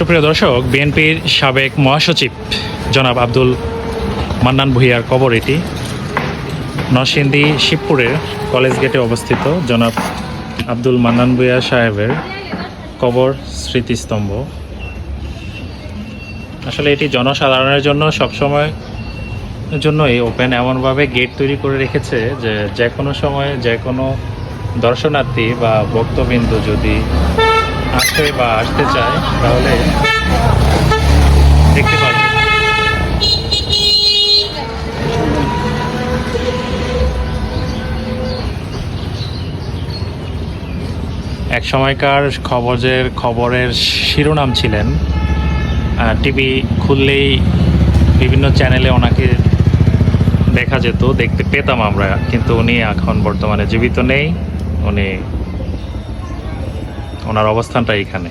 সুপ্রিয় দর্শক, বিএনপির সাবেক মহাসচিব জনাব আব্দুল মান্নান ভুইয়ার কবর এটি। নরসিংদী শিবপুরের কলেজ গেটে অবস্থিত জনাব আব্দুল মান্নান ভুইয়া সাহেবের কবর স্মৃতিস্তম্ভ। আসলে এটি জনসাধারণের জন্য, সবসময় জন্যই ওপেন, এমনভাবে গেট তৈরি করে রেখেছে যে যে কোনো সময় যে কোনো দর্শনার্থী বা ভক্তবিন্দু যদি আসে বা আসতে চায়, তাহলে দেখতে পারবে এক সময়কার খবরের খবরের শিরোনাম ছিলেন টিভি খুললেই বিভিন্ন চ্যানেলে ওনাকে দেখা যেত, দেখতে পেতাম আমরা, কিন্তু উনি এখন বর্তমানে জীবিত নেই, উনি ওনার অবস্থানটা এখানে